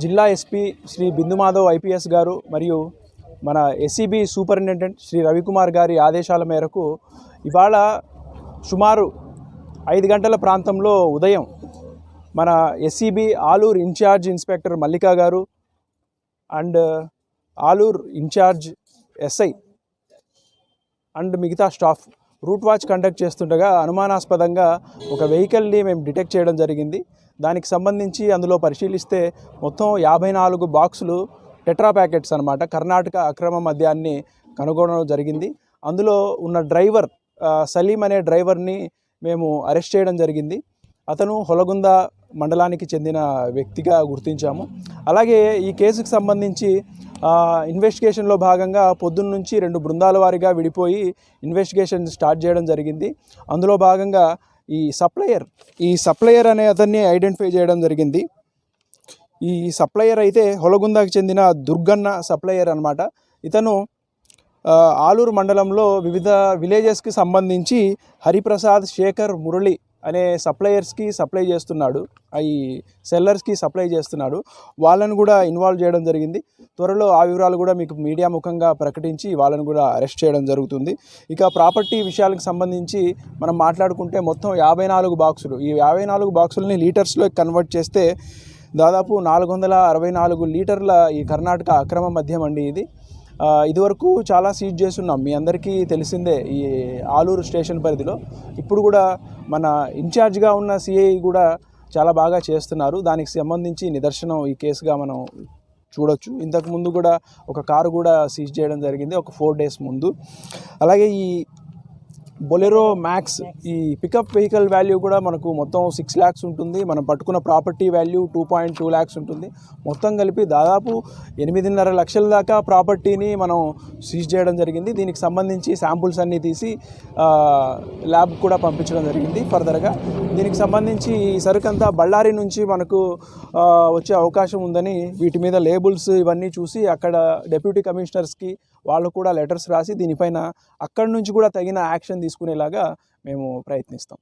జిల్లా SP Shri Bindu Madhav IPS గారు మరియు మన ఎస్సీబీ సూపరింటెండెంట్ శ్రీ రవికుమార్ గారి ఆదేశాల మేరకు ఇవాళ సుమారు ఐదు గంటల ప్రాంతంలో ఉదయం మన SCB Aluru incharge inspector Mallika గారు and Aluru incharge SI and మిగతా స్టాఫ్ రూట్ వాచ్ కండక్ట్ చేస్తుండగా అనుమానాస్పదంగా ఒక వెహికల్ని మేము డిటెక్ట్ చేయడం జరిగింది. దానికి సంబంధించి అందులో పరిశీలిస్తే మొత్తం యాభై నాలుగు బాక్సులు టెట్రా ప్యాకెట్స్ అనమాట కర్ణాటక అక్రమ మద్యాన్ని కనుగొనడం జరిగింది. అందులో ఉన్న డ్రైవర్ సలీం అనే డ్రైవర్ని మేము అరెస్ట్ చేయడం జరిగింది. అతను హొలగుంద మండలానికి చెందిన వ్యక్తిగా గుర్తించాము. అలాగే ఈ కేసుకు సంబంధించి ఇన్వెస్టిగేషన్లో భాగంగా పొద్దున్న నుంచి రెండు బృందాల వారిగా విడిపోయి ఇన్వెస్టిగేషన్ స్టార్ట్ చేయడం జరిగింది. అందులో భాగంగా ఈ సప్లయర్ ఈ సప్లయర్ అనే అతన్ని ఐడెంటిఫై చేయడం జరిగింది. ఈ సప్లయర్ అయితే హొలగుందాకి చెందిన దుర్గన్న సప్లయర్ అనమాట ఇతను ఆలూరు మండలంలో వివిధ విలేజెస్కి సంబంధించి హరిప్రసాద్ శేఖర్ మురళి అనే సప్లయర్స్కి సప్లై చేస్తున్నాడు. అవి సెల్లర్స్కి సప్లై చేస్తున్నాడు. వాళ్ళని కూడా ఇన్వాల్వ్ చేయడం జరిగింది. త్వరలో ఆ వివరాలు కూడా మీకు మీడియా ముఖంగా ప్రకటించి వాళ్ళను కూడా అరెస్ట్ చేయడం జరుగుతుంది. ఇక ప్రాపర్టీ విషయాలకు సంబంధించి మనం మాట్లాడుకుంటే మొత్తం యాభై నాలుగు బాక్సులు. ఈ యాభై నాలుగు బాక్సులని లీటర్స్లో కన్వర్ట్ చేస్తే దాదాపు నాలుగు వందల అరవై నాలుగు లీటర్ల ఈ కర్ణాటక అక్రమ మద్యం అండి ఇది. ఇదివరకు చాలా సీజ్ చేస్తున్నాం. మీ అందరికీ తెలిసిందే ఈ ఆలూరు స్టేషన్ పరిధిలో. ఇప్పుడు కూడా మన ఇన్ఛార్జ్గా ఉన్న సిఐ కూడా చాలా బాగా చేస్తున్నారు. దానికి సంబంధించి నిదర్శనం ఈ కేసుగా మనం చూడొచ్చు. ఇంతకుముందు కూడా ఒక కారు కూడా సీజ్ చేయడం జరిగింది. ఒక ఫోర్ డేస్ ముందు. అలాగే ఈ బొలెరో మ్యాక్స్ ఈ పికప్ వెహికల్ వాల్యూ కూడా మనకు మొత్తం సిక్స్ ల్యాక్స్ ఉంటుంది. మనం పట్టుకున్న property value two point two lakhs ఉంటుంది. మొత్తం కలిపి దాదాపు ఎనిమిదిన్నర లక్షల దాకా ప్రాపర్టీని మనం సీజ్ చేయడం జరిగింది. దీనికి సంబంధించి శాంపుల్స్ అన్నీ తీసి ల్యాబ్ కూడా పంపించడం జరిగింది. ఫర్దర్గా దీనికి సంబంధించి ఈ సరుకంతా బళ్ళారి నుంచి మనకు వచ్చే అవకాశం ఉందని వీటి మీద లేబుల్స్ ఇవన్నీ చూసి అక్కడ డెప్యూటీ కమిషనర్స్కి వాళ్ళు కూడా లెటర్స్ రాసి దీనిపైన అక్కడి నుంచి కూడా తగిన యాక్షన్ తీసుకునేలాగా మేము ప్రయత్నిస్తాం.